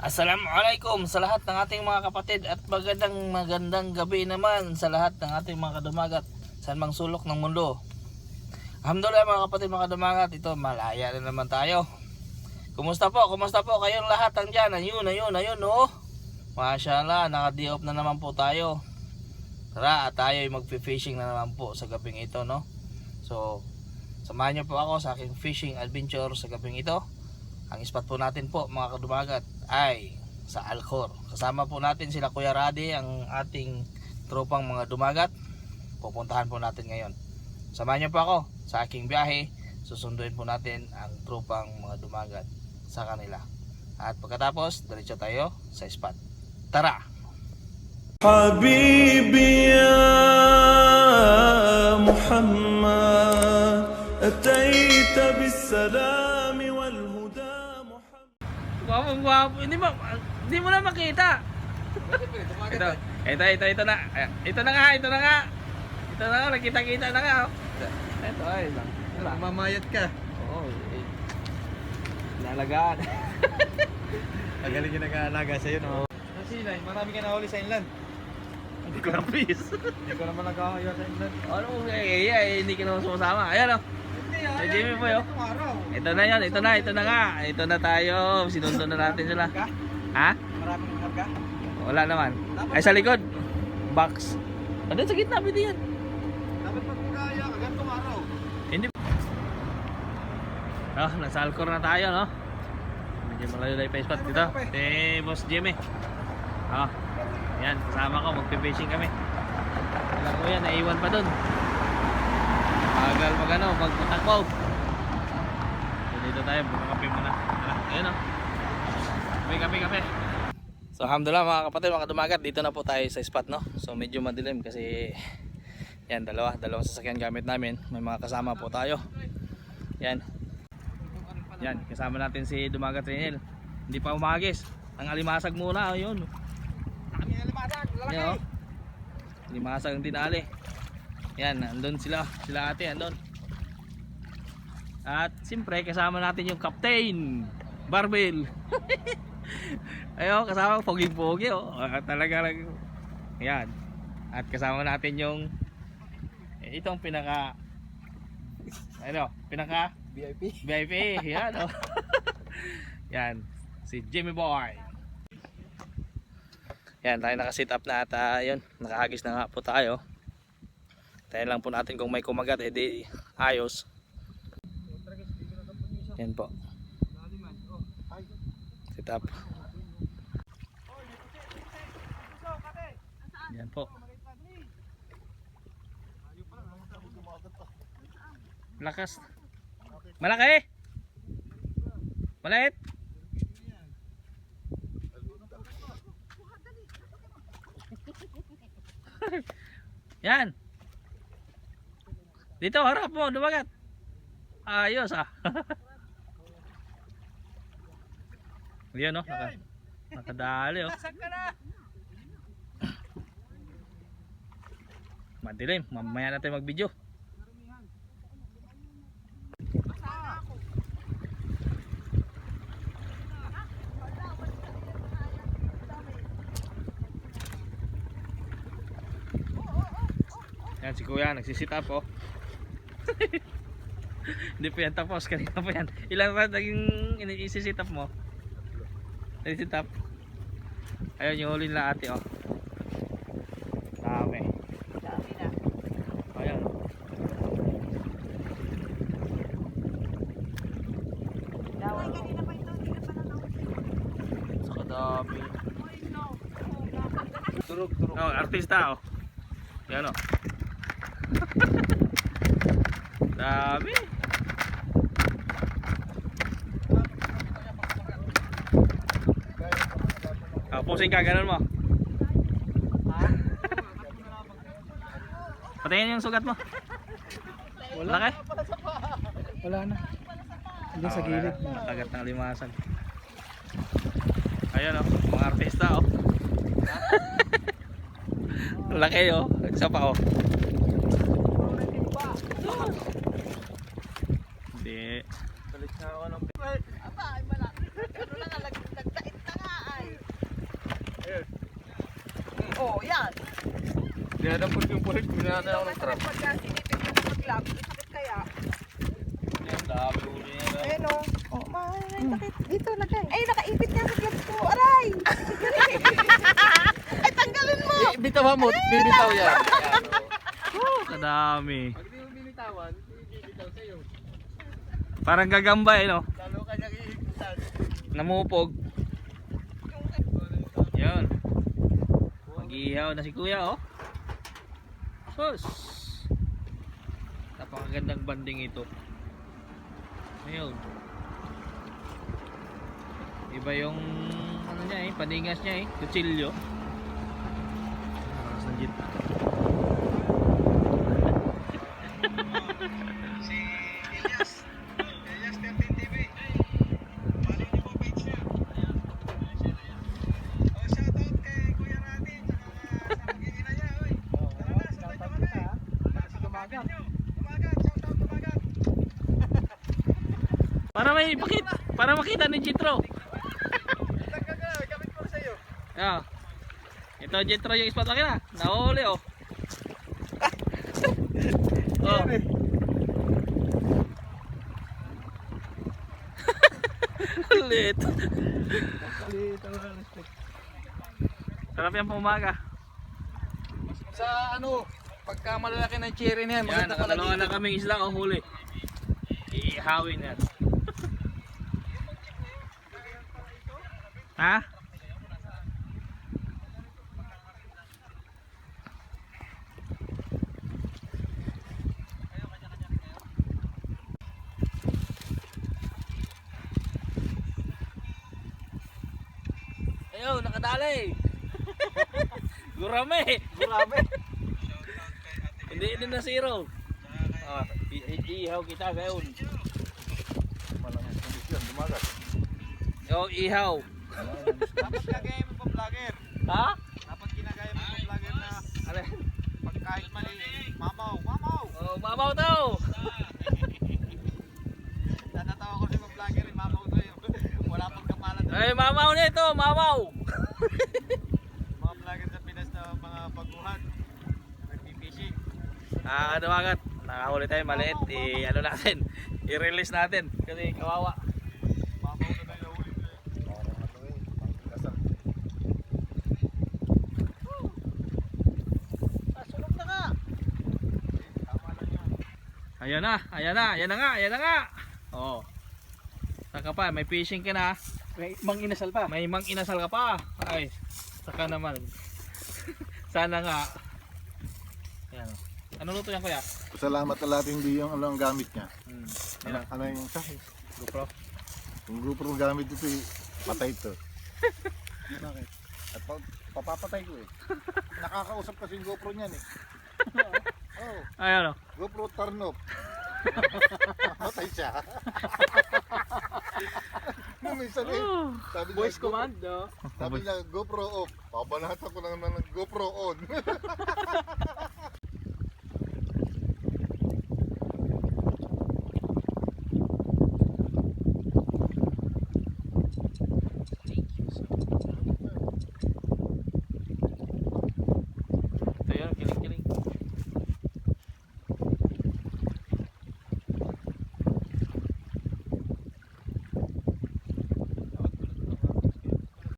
Assalamualaikum sa lahat ng ating mga kapatid at magandang magandang gabi naman sa lahat ng ating mga kadumagat sa mang sulok ng mundo. Alhamdulillah mga kapatid mga kadumagat, ito malaya na naman tayo. Kumusta po? Kumusta po kayong lahat ang dyan? Ayun, ayun, ayun, oh. Mashallah, naka-day off na naman po tayo. Tara, at tayo ay magpi-fishing na naman po sa gabing ito, no? So, samahan niyo po ako sa aking fishing adventure sa gabing ito. Ang spot po natin po mga kadumagat ay sa Alcor. Kasama po natin sila Kuya Radi, ang ating tropang mga dumagat. Pupuntahan po natin ngayon. Samahan niyo po ako sa aking biyahe. Susunduin po natin ang tropang mga dumagat sa kanila. At pagkatapos, diretso tayo sa spot. Tara! حبيبي يا محمد أتيت بالسلام Guwapo, guwapo. Hindi mo, hindi mo na makita. ito, ito, ito, ito na. Ito na nga, ito na nga. Ito na nga, nakita-kita na nga. oh. Ito, ay lang. Mamayat ka. Oo, eh. Nalagaan. Magaling yung nag-aalaga sa'yo, no? Kasi, Nay, marami ka nahuli sa inland. Hindi ko na please. Hindi ko naman nagkakaya sa inland. ano eh, eh, eh, hindi ka naman sumasama. Ayan, oh. Hindi, Ay, Jimmy Boy, oh. Ito na yan, ito na, ito na nga. Ito na tayo. Sinundo na natin sila. Ha? Maraming karga? Wala naman. Ay, sa likod. Box. Ano sa gitna, pwede yan. Dapat magkakaya ka ganitong araw. Hindi. Oh, nasa Alcor na tayo, no? Medyo malayo na yung spot dito. Eh, Boss Jimmy. Oh, yan, kasama ko, magpe-fishing kami. Alam mo yan, naiwan pa dun. Bagal mag ano, magpatakbo. So, dito tayo, kape muna. Ah, ayun oh. Kape, kape, kape. So, alhamdulillah mga kapatid, mga dumagat, dito na po tayo sa spot, no? So, medyo madilim kasi yan, dalawa, dalawang sasakyan gamit namin. May mga kasama po tayo. Yan. Yan, kasama natin si Dumagat Renel. Hindi pa umagis. Ang alimasag muna, ayun. Kami na limasag, Yan, oh. Limasag ang tinali. Yan, andun sila. Sila ate, andun. At siyempre, kasama natin yung Captain Barbel. Ayun, kasama pogi-pogi. Oh. Ah, Talaga lang. Yan. At kasama natin yung eh, itong pinaka ano, pinaka VIP. VIP, yan oh. yan, si Jimmy Boy. Yan, tayo naka-sit up na at ah, yun, nakahagis na nga po tayo. Tayo lang po natin kung may kumagat, edi ayos. Yan po. Sit up. Yan po. Lakas. Malaki. Maliit. Yan. Dito harap mo, dumagat. Ayos ah. Yan no, naka, nakadali oh. Na! Madilim, mamaya natin mag-video. Yan si Kuya, nagsisit up oh. Hindi pa yan tapos, kanina pa yan. Ilan pa naging isi-sit up mo? Nagsisit up. Ayun yung huli nila ate oh. Dami. Ayan. Saka dami. Turog, turog. Oh, artista oh. Yan oh. dami. Ah, pusing ka, ganun mo. Patayin yung sugat mo. Wala ka? Wala na. Hindi sa gilid. Nakagat ng limasan. Ayan oh, mga artista oh. Laki oh, isa pa oh. Ano? ako ng pet. Aba, ay wala. Ano na nga, nagdait na nga ay. Ayun. Oh, yan. Dinadampot yung pulis, minanay ako ng trap. Pagka ah, sinipin ka sa paglag, sakit kaya. Yan, dami uli na. Ayun o. Oh, oh maray, sakit. Hmm. Dito, nagay. Ay, nakaipit niya sa gloves ko. Aray! ay, tanggalin mo! Bitawa mo, bibitaw yan. Kadami. Oh. Pag di mo binitawan, bibitaw sa'yo. Parang gagamba eh, no? Lalo ka iikutan. Namupog. Yan. Mag-ihaw na si kuya, oh. Sus. Napakagandang banding ito. Ayun. Iba yung ano niya eh, paningas niya eh, kutsilyo. Aras ng jeep. Para may pakit, para makita ni Jitro. Gamit ko sa'yo. Ah. Ito Jitro yung spot laki na. Nahuli oh. oh. Ulit. Sarap yan pumaga. Sa ano, pagka malalaki ng cherry na yan, Yan, maganda pala dito. na kaming isla ang huli. Iihawin yan. Ha? Ayun, nakadali. Gurame. Gurame. Hindi din na zero. Ah, ihaw kita ngayon. Malamang kondisyon, dumagat. Yo, ihaw. Dapat ginagaya mo pa vlogger. Ha? Dapat ginagaya mo pa vlogger na Ano? pag kahit mali, mamaw, mamaw. Oh, mabaw daw. Natatawa ko sa mga vlogger, eh, mamaw to yun. Wala pang kapalan. Ay, mamaw nito, mamaw. Mga vlogger sa Pinas na mga baguhan. Nagpipishing. Ah, ano agad? Nakahuli tayo maliit. I, ano natin? I-release natin. Kasi kawawa. Mamaw na na yung huli. Parang ano eh, kasal. Sunog na ka. Tama lang yun. Ayan na, ayan na, ayan na nga, ayan na nga. Oh. Saka pa, may fishing ka na. May mang inasal pa. May mang inasal ka pa. Ay, saka naman. Sana nga. Ayan. Ano luto yan kuya? Salamat na natin hindi yung ano ang gamit niya. Hmm. Ano, Ayan. ano yung sa GoPro. Yung ng gamit ito eh, patay to. Bakit? At pa, papapatay ko eh. Nakakausap kasi yung GoPro niyan eh. Oh, Ayan o. GoPro turn off. Patay siya. Nung minsan eh, sabi niya, Voice GoPro- command, no? Sabi niya, GoPro off. Babanatan ko na naman ng GoPro on.